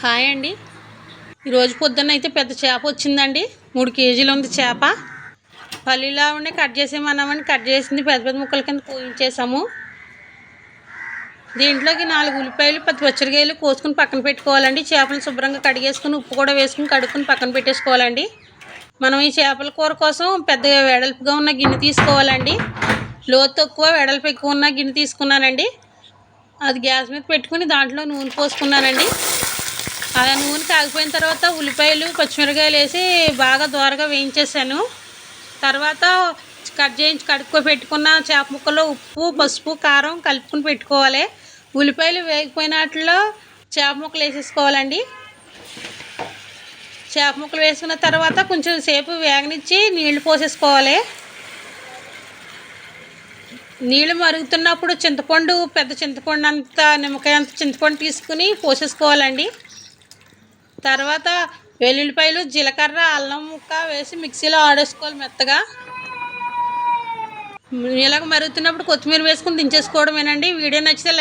Hi అండి. ఈరోజు పొద్దున్న అయితే పెద్ద చేప వచ్చిందండి. మూడు కేజీలు ఉంది చేప. పల్లీలా ఉండి కట్ చేసేమన్నామని కట్ చేసింది పెద్ద పెద్ద ముక్కల కింద పూయించేసాము దీంట్లోకి నాలుగు ఉల్లిపాయలు పది పచ్చడికాయలు కోసుకుని పక్కన పెట్టుకోవాలండి. చేపలను శుభ్రంగా కడిగేసుకుని ఉప్పు కూడా వేసుకుని కడుక్కుని పక్కన పెట్టేసుకోవాలండి. మనం ఈ చేపల కూర కోసం పెద్దగా వెడల్పుగా ఉన్న గిన్నె తీసుకోవాలండి. లోతు తక్కువ వెడల్పు ఎక్కువ ఉన్న గిన్నె తీసుకున్నానండి. అది గ్యాస్ మీద పెట్టుకుని దాంట్లో నూనె పోసుకున్నానండి. అలా నూనె కాగిపోయిన తర్వాత ఉల్లిపాయలు పచ్చిమిరకాయలు వేసి బాగా దోరగా వేయించేసాను. తర్వాత కట్ చేయించి కడుక్కో పెట్టుకున్న చేప ముక్కలో ఉప్పు పసుపు కారం కలుపుకుని పెట్టుకోవాలి. ఉల్లిపాయలు వేగిపోయినట్లో చేప ముక్కలు వేసేసుకోవాలండి. చేప ముక్కలు వేసుకున్న తర్వాత కొంచెం సేపు వేగనిచ్చి నీళ్ళు పోసేసుకోవాలి. నీళ్ళు మరుగుతున్నప్పుడు చింతపండు పెద్ద చింతపండు అంత నిమ్మకాయ అంత చింతపండు తీసుకుని పోసేసుకోవాలండి. తర్వాత వెల్లుల్లిపాయలు జీలకర్ర అల్లం ముక్క వేసి మిక్సీలో ఆడేసుకోవాలి మెత్తగా. ఇలాగ మరుగుతున్నప్పుడు కొత్తిమీర వేసుకుని దించేసుకోవడమేనండి. వీడియో నచ్చితే